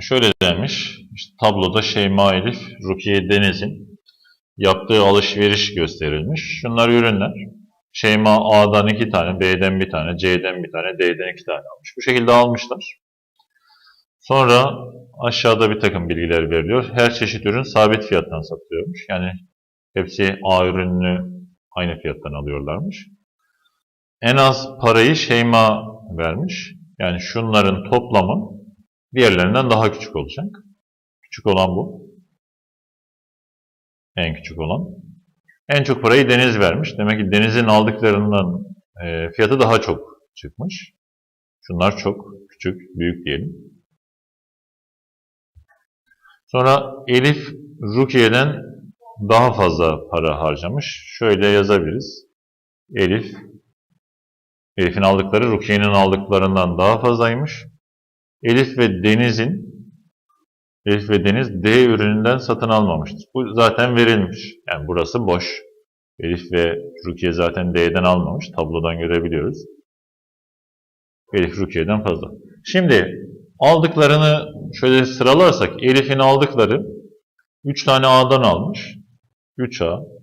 şöyle demiş. İşte tabloda Şeyma Elif, Rukiye Deniz'in yaptığı alışveriş gösterilmiş. Şunlar ürünler. Şeyma A'dan iki tane, B'den bir tane, C'den bir tane, D'den iki tane almış. Bu şekilde almışlar. Sonra aşağıda bir takım bilgiler veriliyor. Her çeşit ürün sabit fiyattan satılıyormuş. Yani hepsi A ürününü aynı fiyattan alıyorlarmış. En az parayı Şeyma vermiş. Yani şunların toplamı diğerlerinden daha küçük olacak. Küçük olan bu. En küçük olan. En çok parayı Deniz vermiş. Demek ki Deniz'in aldıklarından e, fiyatı daha çok çıkmış. Şunlar çok küçük, büyük diyelim. Sonra Elif Rukiye'den daha fazla para harcamış. Şöyle yazabiliriz. Elif Elif'in aldıkları Rukiye'nin aldıklarından daha fazlaymış. Elif ve Deniz'in Elif ve Deniz D ürününden satın almamıştır. Bu zaten verilmiş. Yani burası boş. Elif ve Rukiye zaten D'den almamış. Tablodan görebiliyoruz. Elif Rukiye'den fazla. Şimdi aldıklarını şöyle sıralarsak Elif'in aldıkları 3 tane A'dan almış. 3A.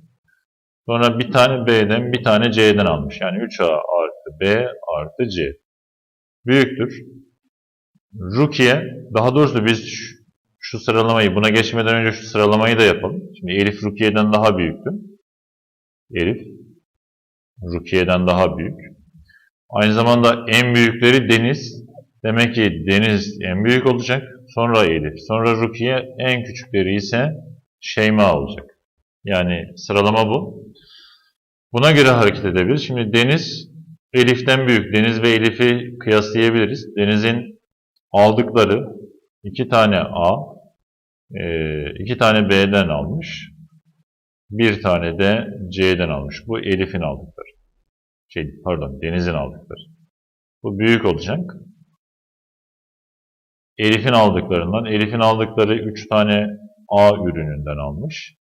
Sonra bir tane B'den bir tane C'den almış. Yani 3A artı B artı C. Büyüktür. Rukiye, daha doğrusu biz şu, sıralamayı, buna geçmeden önce şu sıralamayı da yapalım. Şimdi Elif Rukiye'den daha büyüktü. Elif Rukiye'den daha büyük. Aynı zamanda en büyükleri Deniz. Demek ki Deniz en büyük olacak. Sonra Elif. Sonra Rukiye. En küçükleri ise Şeyma olacak. Yani sıralama bu. Buna göre hareket edebiliriz. Şimdi Deniz Elif'ten büyük. Deniz ve Elif'i kıyaslayabiliriz. Deniz'in aldıkları iki tane A, e, iki tane B'den almış. Bir tane de C'den almış. Bu Elif'in aldıkları. Şey, pardon, Deniz'in aldıkları. Bu büyük olacak. Elif'in aldıklarından, Elif'in aldıkları 3 tane A ürününden almış.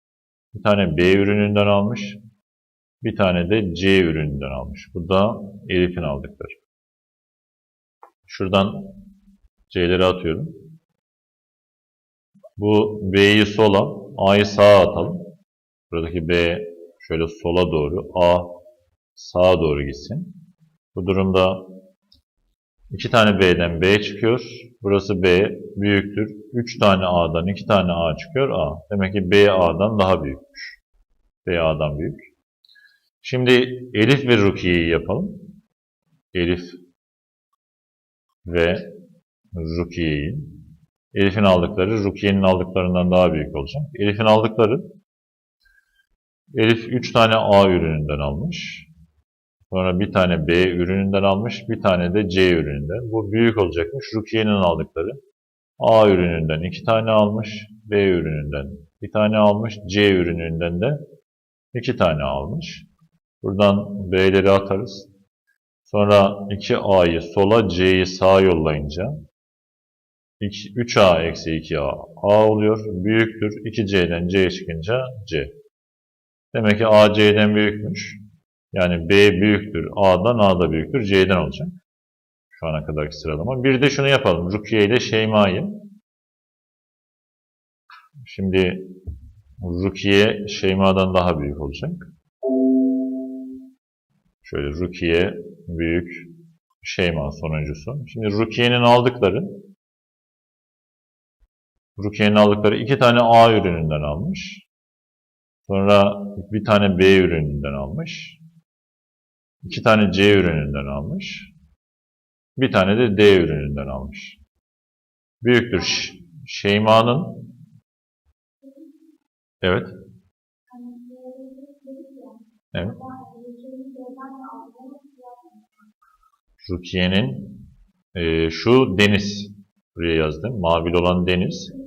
Bir tane B ürününden almış. Bir tane de C ürününden almış. Bu da Elif'in aldıkları. Şuradan C'leri atıyorum. Bu B'yi sola, A'yı sağa atalım. Buradaki B şöyle sola doğru, A sağa doğru gitsin. Bu durumda iki tane B'den B çıkıyor. Burası B büyüktür. 3 tane A'dan 2 tane A çıkıyor. A. Demek ki B A'dan daha büyükmüş. B A'dan büyük. Şimdi Elif ve Rukiye'yi yapalım. Elif ve Rukiye'yi. Elif'in aldıkları Rukiye'nin aldıklarından daha büyük olacak. Elif'in aldıkları Elif 3 tane A ürününden almış. Sonra bir tane B ürününden almış. Bir tane de C ürününden. Bu büyük olacakmış. Rukiye'nin aldıkları A ürününden 2 tane almış. B ürününden bir tane almış. C ürününden de 2 tane almış. Buradan B'leri atarız. Sonra 2A'yı sola C'yi sağa yollayınca 3A eksi 2A A oluyor. Büyüktür. 2C'den C çıkınca C. Demek ki A C'den büyükmüş. Yani B büyüktür. A'dan A da büyüktür. C'den olacak. Şu ana kadarki sıralama. Bir de şunu yapalım. Rukiye ile Şeyma'yı. Şimdi Rukiye Şeyma'dan daha büyük olacak. Şöyle Rukiye büyük, Şeyma sonuncusu. Şimdi Rukiye'nin aldıkları Rukiye'nin aldıkları iki tane A ürününden almış. Sonra bir tane B ürününden almış. iki tane C ürününden almış. Bir tane de D ürününden almış. Büyüktür. Şeyma'nın Evet. Evet. Rukiye'nin e, şu deniz. Buraya yazdım. Mavili olan deniz.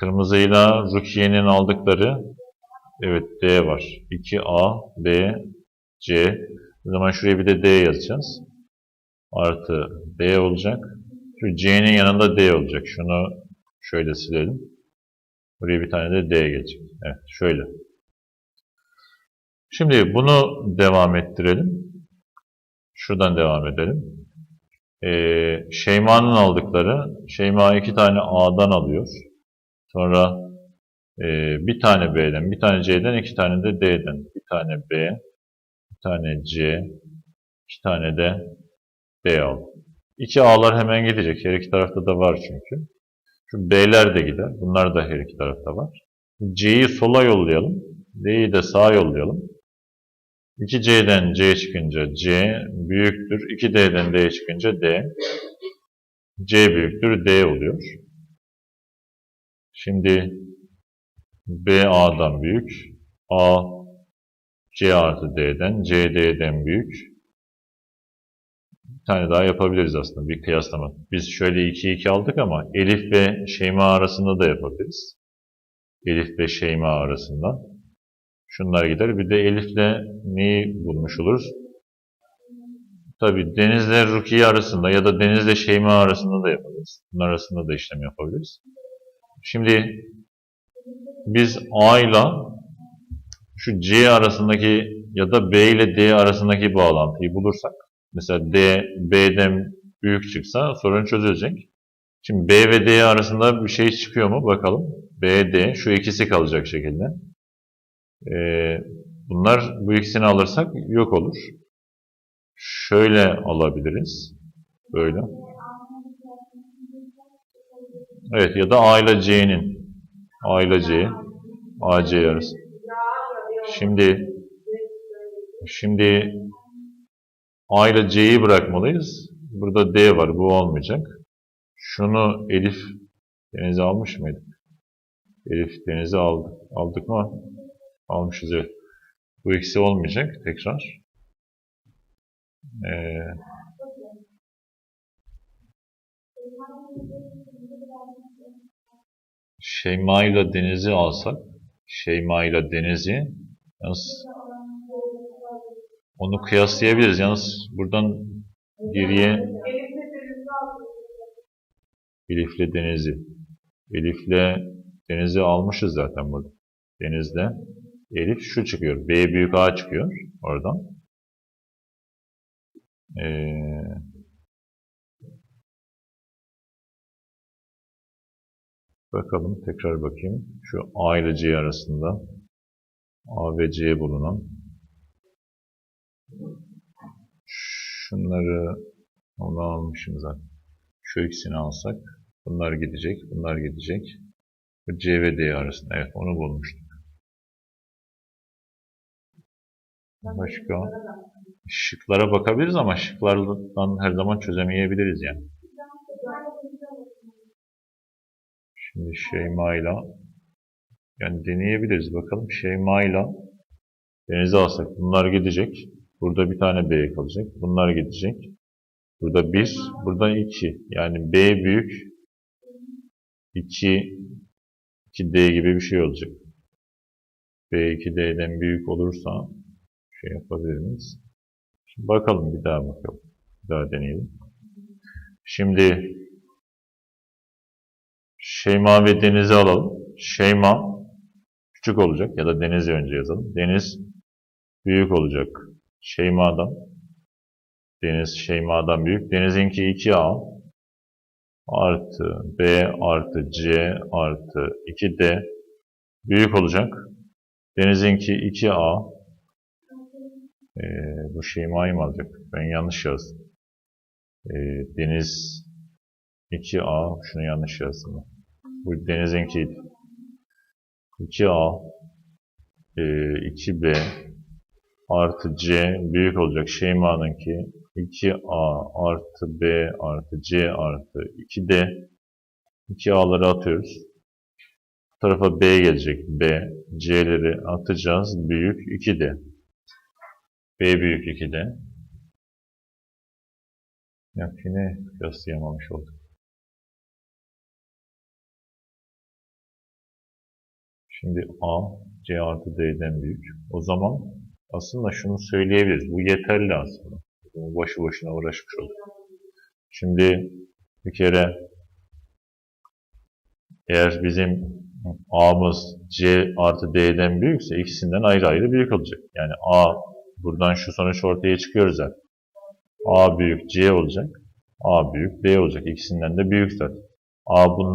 Kırmızıyla Rukiye'nin aldıkları evet D var. 2A, B, C. O zaman şuraya bir de D yazacağız. Artı D olacak. Şu C'nin yanında D olacak. Şunu şöyle silelim. Buraya bir tane de D gelecek. Evet şöyle. Şimdi bunu devam ettirelim. Şuradan devam edelim. Ee, Şeyma'nın aldıkları, Şeyma iki tane A'dan alıyor. Sonra e, bir tane B'den, bir tane C'den, iki tane de D'den. Bir tane B, bir tane C, iki tane de D aldı. İki A'lar hemen gidecek. Her iki tarafta da var çünkü. Şu B'ler de gider. Bunlar da her iki tarafta var. C'yi sola yollayalım. D'yi de sağa yollayalım. 2C'den C çıkınca C büyüktür. 2D'den D çıkınca D. C büyüktür. D oluyor. Şimdi B A'dan büyük. A C artı D'den. C D'den büyük. Bir tane daha yapabiliriz aslında bir kıyaslama. Biz şöyle 2 2 aldık ama Elif ve Şeyma arasında da yapabiliriz. Elif ve Şeyma arasında. Şunlar gider. Bir de Elif'le neyi bulmuş oluruz? Tabi Deniz'le Rukiye arasında ya da Deniz'le Şeyma arasında da yapabiliriz. Bunlar arasında da işlem yapabiliriz. Şimdi biz A ile şu C arasındaki ya da B ile D arasındaki bağlantıyı bulursak mesela D, B'den büyük çıksa sorun çözülecek. Şimdi B ve D arasında bir şey çıkıyor mu bakalım. B, D şu ikisi kalacak şekilde. Ee, bunlar bu ikisini alırsak yok olur. Şöyle alabiliriz. Böyle. Evet ya da A ile C'nin A ile C AC arası. Şimdi şimdi A ile C'yi bırakmalıyız. Burada D var. Bu olmayacak. Şunu Elif denize almış mıydık? Elif denize aldık. Aldık mı? Almışız evet. Bu ikisi olmayacak tekrar. Ee, Şeyma ile Deniz'i alsak, Şeyma ile Deniz'i yalnız onu kıyaslayabiliriz. Yalnız buradan geriye Elif'le Deniz'i. Elif'le Deniz'i almışız zaten burada. Deniz'le Elif şu çıkıyor. B büyük A çıkıyor oradan. Ee, bakalım tekrar bakayım. Şu A ile C arasında A ve C bulunan şunları onu almışım zaten. Şu ikisini alsak bunlar gidecek, bunlar gidecek. C ve D arasında. Evet onu bulmuştuk. Başka? Şıklara bakabiliriz ama şıklardan her zaman çözemeyebiliriz yani. Şimdi Şeyma'yla yani deneyebiliriz. Bakalım Şeyma'yla denize alsak bunlar gidecek. Burada bir tane B kalacak. Bunlar gidecek. Burada 1, burada 2. Yani B büyük 2 2D gibi bir şey olacak. B 2D'den büyük olursa şey yapabilir miyiz? Şimdi bakalım bir daha bakalım. Bir daha deneyelim. Şimdi Şeyma ve Deniz'i alalım. Şeyma küçük olacak ya da Deniz'i önce yazalım. Deniz büyük olacak. Şeyma'dan. Deniz Şeyma'dan büyük. Deniz'inki 2A artı B artı C artı 2D büyük olacak. Deniz'inki 2A ee, bu Şeyma'yı mı alacak? Ben yanlış yazdım. Ee, Deniz 2A şunu yanlış yazdım. Bu Deniz'inki 2A e, 2B artı C büyük olacak. Şeyma'nınki 2A artı B artı C artı 2D 2A'ları atıyoruz. Bu tarafa B gelecek. B. C'leri atacağız. Büyük 2D. B büyük 2'de. Yok yine kıyaslayamamış olduk. Şimdi A, C artı D'den büyük. O zaman aslında şunu söyleyebiliriz. Bu yeterli aslında. Bunu boşu boşuna uğraşmış olduk. Şimdi bir kere eğer bizim A'mız C artı D'den büyükse ikisinden ayrı ayrı büyük olacak. Yani A Buradan şu sonuç ortaya çıkıyor zaten. A büyük C olacak. A büyük B olacak. İkisinden de büyük zaten. A bunun